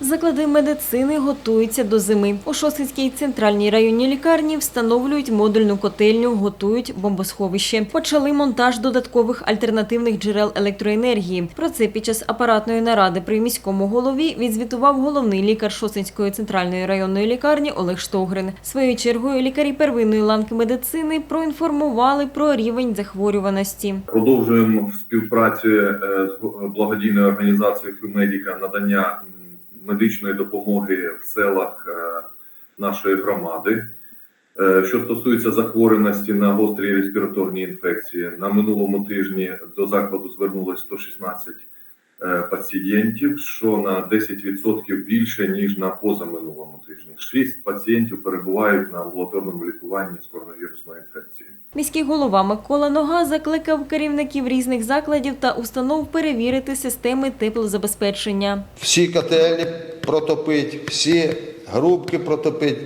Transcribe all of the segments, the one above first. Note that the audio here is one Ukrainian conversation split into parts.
Заклади медицини готуються до зими. У Шосицькій центральній районній лікарні встановлюють модульну котельню, готують бомбосховище. Почали монтаж додаткових альтернативних джерел електроенергії. Про це під час апаратної наради при міському голові відзвітував головний лікар Шосицької центральної районної лікарні Олег Штогрин. Своєю чергою лікарі первинної ланки медицини проінформували про рівень захворюваності. Продовжуємо співпрацю е, з благодійною організацією Фюмедіка надання медичної допомоги в селах е, нашої громади. Е, Що стосується захворюваності на гострі респіраторні інфекції, на минулому тижні до закладу звернулось 116 е, пацієнтів, що на 10% більше ніж на позаминулому тижні. Шість пацієнтів перебувають на амбулаторному лікуванні з коронавірусною інфекцією. Міський голова Микола Нога закликав керівників різних закладів та установ перевірити системи теплозабезпечення. всі котельні протопить, всі грубки протопить,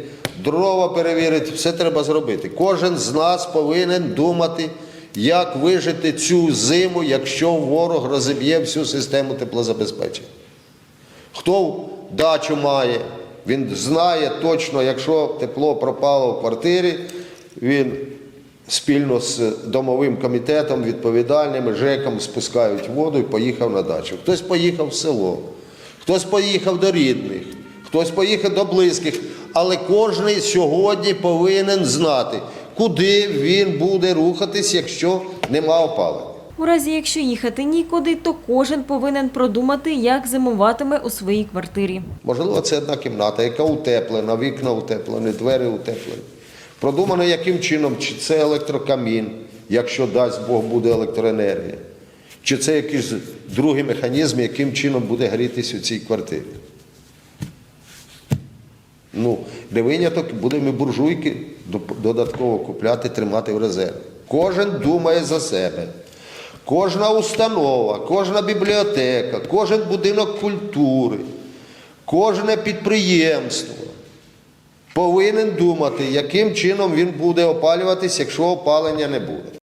дрова перевірити, все треба зробити. Кожен з нас повинен думати, як вижити цю зиму, якщо ворог розіб'є всю систему теплозабезпечення. Хто дачу має, він знає точно, якщо тепло пропало в квартирі, він спільно з домовим комітетом, відповідальними ЖЕКом спускають воду і поїхав на дачу. Хтось поїхав в село, хтось поїхав до рідних, хтось поїхав до близьких. Але кожен сьогодні повинен знати, куди він буде рухатись, якщо нема опалення. У разі, якщо їхати нікуди, то кожен повинен продумати, як зимуватиме у своїй квартирі. Можливо, це одна кімната, яка утеплена, вікна утеплені, двері утеплені. Продумано, яким чином, чи це електрокамін, якщо дасть Бог буде електроенергія, чи це якийсь другий механізм, яким чином буде грітись у цій квартирі. Ну, не виняток, будемо буржуйки додатково купляти, тримати в резерві. Кожен думає за себе. Кожна установа, кожна бібліотека, кожен будинок культури, кожне підприємство повинен думати, яким чином він буде опалюватись, якщо опалення не буде.